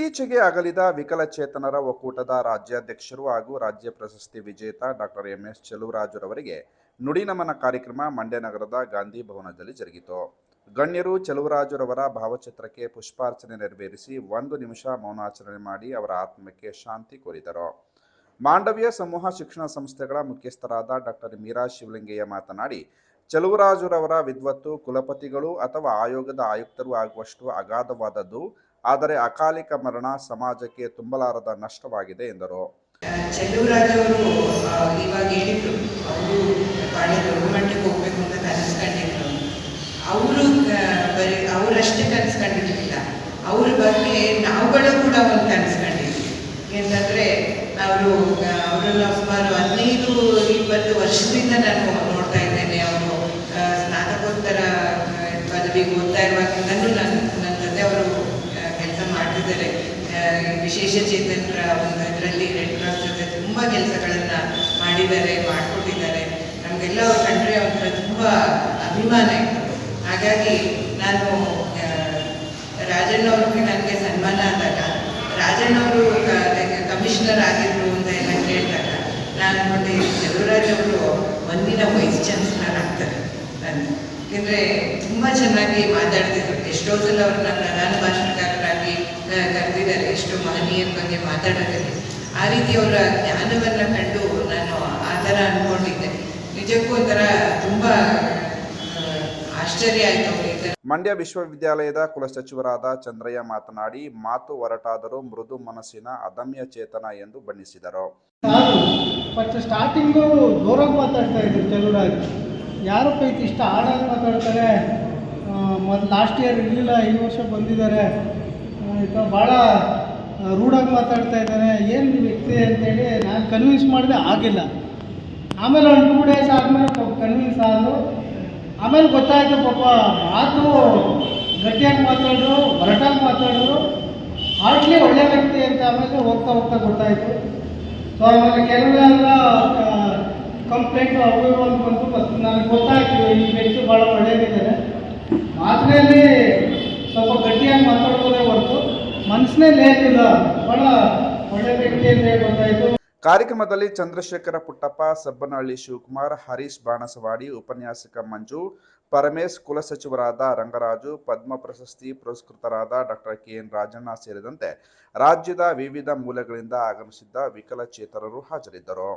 ಇತ್ತೀಚೆಗೆ ಅಗಲಿದ ವಿಕಲಚೇತನರ ಒಕ್ಕೂಟದ ರಾಜ್ಯಾಧ್ಯಕ್ಷರು ಹಾಗೂ ರಾಜ್ಯ ಪ್ರಶಸ್ತಿ ವಿಜೇತ ಡಾಕ್ಟರ್ ಎಂ ಎಸ್ ನುಡಿ ನುಡಿನಮನ ಕಾರ್ಯಕ್ರಮ ಮಂಡ್ಯ ನಗರದ ಗಾಂಧಿ ಭವನದಲ್ಲಿ ಜರುಗಿತು. ಗಣ್ಯರು ಚೆಲುವರಾಜುರವರ ಭಾವಚಿತ್ರಕ್ಕೆ ಪುಷ್ಪಾರ್ಚನೆ ನೆರವೇರಿಸಿ ಒಂದು ನಿಮಿಷ ಮೌನಾಚರಣೆ ಮಾಡಿ ಅವರ ಆತ್ಮಕ್ಕೆ ಶಾಂತಿ ಕೋರಿದರು. ಮಾಂಡವ್ಯ ಸಮೂಹ ಶಿಕ್ಷಣ ಸಂಸ್ಥೆಗಳ ಮುಖ್ಯಸ್ಥರಾದ ಡಾಕ್ಟರ್ ಮೀರಾ ಶಿವಲಿಂಗಯ್ಯ ಮಾತನಾಡಿ, ಚೆಲುವರಾಜುರವರ ವಿದ್ವತ್ತು, ಕುಲಪತಿಗಳು ಅಥವಾ ಆಯೋಗದ ಆಯುಕ್ತರು ಆಗುವಷ್ಟು ಅಗಾಧವಾದದ್ದು ಆದರೆ ಅಕಾಲಿಕ ಮರಣ ಸಮಾಜಕ್ಕೆ ತುಂಬಲಾರದ ನಷ್ಟವಾಗಿದೆ ಎಂದರು. ಅವರು ಬರೀ ಅವರಷ್ಟೇ ಕನಸ್ಕೊಂಡಿರಲಿಲ್ಲ ಅವ್ರ ಬಗ್ಗೆ ನಾವುಗಳು ಕೂಡ ಒಂದು ಕನಸ್ಕೊಂಡಿದ್ವಿ ಏನಂದರೆ ಅವರು ಅವರನ್ನ ಸುಮಾರು ಹದಿನೈದು, ಇಪ್ಪತ್ತು ವರ್ಷದಿಂದ ನಾನು ನೋಡ್ತಾ ಇದ್ದೇನೆ, ಅವರು ಸ್ನಾತಕೋತ್ತರ ಪದವಿಗೆ ಓದ್ತಾ ಇರುವಾಗಿಂದಲೂ ನನ್ನ ನನ್ನ ಜೊತೆ ಅವರು ಕೆಲಸ ಮಾಡ್ತಿದ್ದಾರೆ ಆ, ವಿಶೇಷ ಚೇತನರ ಒಂದು ಇದರಲ್ಲಿ ರೆಡ್ ಕ್ರಾಸ್ ಜೊತೆ ತುಂಬ ಕೆಲಸಗಳನ್ನು ಮಾಡಿದ್ದಾರೆ ಮಾಡಿಕೊಟ್ಟಿದ್ದಾರೆ ನಮಗೆಲ್ಲ ಅವ್ರ ಕಂಡ್ರೆ ಅವ್ರ ತುಂಬ ಅಭಿಮಾನ ಇತ್ತು. ಹಾಗಾಗಿ ನಾನು ರಾಜಣ್ಣವ್ರಿಗೆ ನನಗೆ ಸನ್ಮಾನ ಆದಾಗ ರಾಜಣ್ಣವರು ಕಮಿಷನರ್ ಆಗಿದ್ರು ಅಂತ ಎಲ್ಲ ಕೇಳಿದಾಗ ನಾನು ನೋಡಿ ಚೆಲುವರಾಜ್ ಅವರು ಒಂದಿನ ವೈಸ್ ಚಾನ್ಸಲರ್ ಆಗ್ತಾರೆ ನಾನು ಯಾಕೆಂದರೆ ತುಂಬ ಚೆನ್ನಾಗಿ ಮಾತಾಡ್ತಿದ್ರು. ಎಷ್ಟೋ ಸಲ ಅವ್ರನ್ನ ಪ್ರಧಾನ ಭಾಷಣಕಾರರಾಗಿ ಆ, ಕರೆದಿದ್ದಾರೆ. ಎಷ್ಟು ಮಹನೀಯರ ಬಗ್ಗೆ ಮಾತಾಡೋದಕ್ಕೆ ಆ ರೀತಿ ಅವರ ಜ್ಞಾನವನ್ನು ಕಂಡು ನಾನು ಆ ಥರ ಅಂದ್ಕೊಂಡಿದ್ದೆ ನಿಜಕ್ಕೂ ಒಂಥರ ತುಂಬ ಆಶ್ಚರ್ಯ ಆಯಿತು ಅವ್ರಿಗೆ ಮಂಡ್ಯ ವಿಶ್ವವಿದ್ಯಾಲಯದ ಕುಲಸಚಿವರಾದ ಚಂದ್ರಯ್ಯ ಮಾತನಾಡಿ ಮಾತು ಹೊರಟಾದರೂ ಮೃದು ಮನಸ್ಸಿನ ಅದಮ್ಯ ಚೇತನ ಎಂದು ಬಣ್ಣಿಸಿದರು. ಫಸ್ಟ್ ಸ್ಟಾರ್ಟಿಂಗು ಜೋರಾಗಿ ಮಾತಾಡ್ತಾ ಇದ್ರು ತೆಲುಗಾಗಿ ಯಾರು ಇದು ಇಷ್ಟ ಆಡಲ್ಲಿ ಮಾತಾಡ್ತಾರೆ ಮೊದಲು ಲಾಸ್ಟ್ ಇಯರ್ ಇರಲಿಲ್ಲ ಈ ವರ್ಷ ಬಂದಿದ್ದಾರೆ. ಈಗ ಭಾಳ ರೂಢಾಗಿ ಮಾತಾಡ್ತಾ ಇದ್ದಾನೆ ಏನು ವ್ಯಕ್ತಿ ಅಂತೇಳಿ ನಾನು ಕನ್ವಿನ್ಸ್ ಮಾಡಿದೆ ಆಗಿಲ್ಲ. ಆಮೇಲೆ ಒಂದು ಟೂ ಡೇಸ್ ಆದಮೇಲೆ ಪಾಪ ಕನ್ವಿನ್ಸ್ ಆದರು ಆಮೇಲೆ ಗೊತ್ತಾಯಿತು ಪಾಪ ಮಾತು ಗಟ್ಟಿಯಾಗಿ ಮಾತಾಡಿದ್ರು ಹೊರಟಾಗಿ ಮಾತಾಡಿದ್ರು ಹಾರ್ಟ್ಲಿ ಒಳ್ಳೆ ವ್ಯಕ್ತಿ ಅಂತ ಆಮೇಲೆ ಹೋಗ್ತಾ ಹೋಗ್ತಾ ಗೊತ್ತಾಯಿತು. ಸೊ ಆಮೇಲೆ ಕೆಲವೆಲ್ಲ ಕಂಪ್ಲೇಂಟ್ ಅವರು ಅಂದ್ಕೊಂಡು ಮತ್ತು ನನಗೆ ಗೊತ್ತಾಯಿತು ಈ ವ್ಯಕ್ತಿ ಭಾಳ ಒಳ್ಳೆಯದಿದ್ದಾರೆ ಮಾತಿನಲ್ಲಿ ಸ್ವಲ್ಪ ಗಟ್ಟಿಯಾಗಿ ಮಾತಾಡ್ಬೋದೇ ಕಾರ್ಯಕ್ರಮದಲ್ಲಿ ಚಂದ್ರಶೇಖರ ಪುಟ್ಟಪ್ಪ, ಸಬ್ಬನಹಳ್ಳಿ ಶಿವಕುಮಾರ್, ಹರೀಶ್ ಬಾಣಸವಾಡಿ, ಉಪನ್ಯಾಸಕ ಮಂಜು, ಪರಮೇಶ್ ಕುಲಸಚಿವರಾದ ರಂಗರಾಜು, ಪದ್ಮ ಪ್ರಶಸ್ತಿ ಪುರಸ್ಕೃತರಾದ ಡಾಕ್ಟರ್ ಕೆ ಎನ್ ರಾಜಣ್ಣ ಸೇರಿದಂತೆ ರಾಜ್ಯದ ವಿವಿಧ ಮೂಲಗಳಿಂದ ಆಗಮಿಸಿದ್ದ ವಿಕಲಚೇತನರು ಹಾಜರಿದ್ದರು.